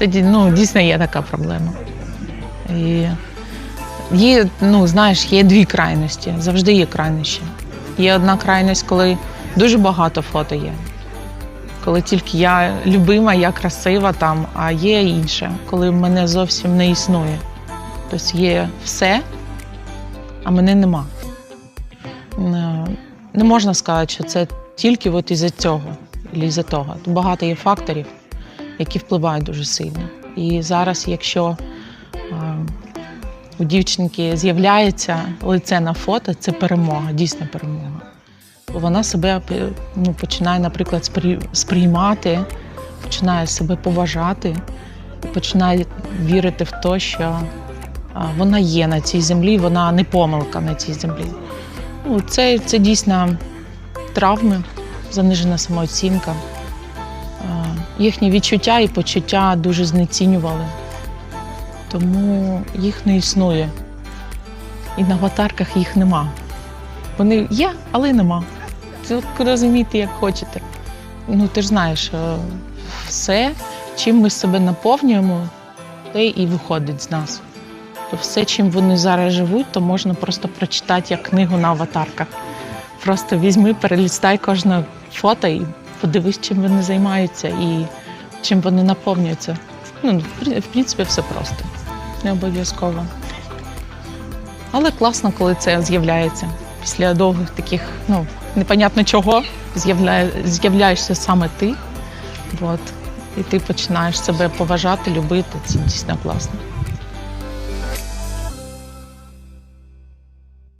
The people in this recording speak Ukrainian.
Це ну, дійсно є така проблема. І є, ну, знаєш, є дві крайності. Завжди є крайнощі. Є одна крайність, коли дуже багато фото є. Коли тільки я любима, я красива там, а є інше, коли мене зовсім не існує. Тобто є все, а мене нема. Не, не можна сказати, що це тільки от із-за цього, із-за того. Багато є факторів, які впливають дуже сильно. І зараз, якщо е, у дівчинки з'являється лице на фото, це перемога, дійсна перемога. Вона себе е, ну, починає, наприклад, сприймати, починає себе поважати, починає вірити в те, що вона є на цій землі, вона не помилка на цій землі. Ну, це, це дійсно травми, занижена самооцінка. Їхні відчуття і почуття дуже знецінювали, тому їх не існує. І на аватарках їх нема. Вони є, але нема. Це от розумійте, як хочете. Ну, ти ж знаєш, е, все, чим ми себе наповнюємо, те і виходить з нас. То все, чим вони зараз живуть, то можна просто прочитати як книгу на аватарках. Просто візьми, перелістай кожне фото і подивись, чим вони займаються і чим вони наповнюються. Ну, в принципі, все просто. Не обов'язково. Але класно, коли це з'являється. Після довгих таких, ну, непонятно чого, з'являє, з'являєшся саме ти. От, і ти починаєш себе поважати, любити. Це дійсно класно.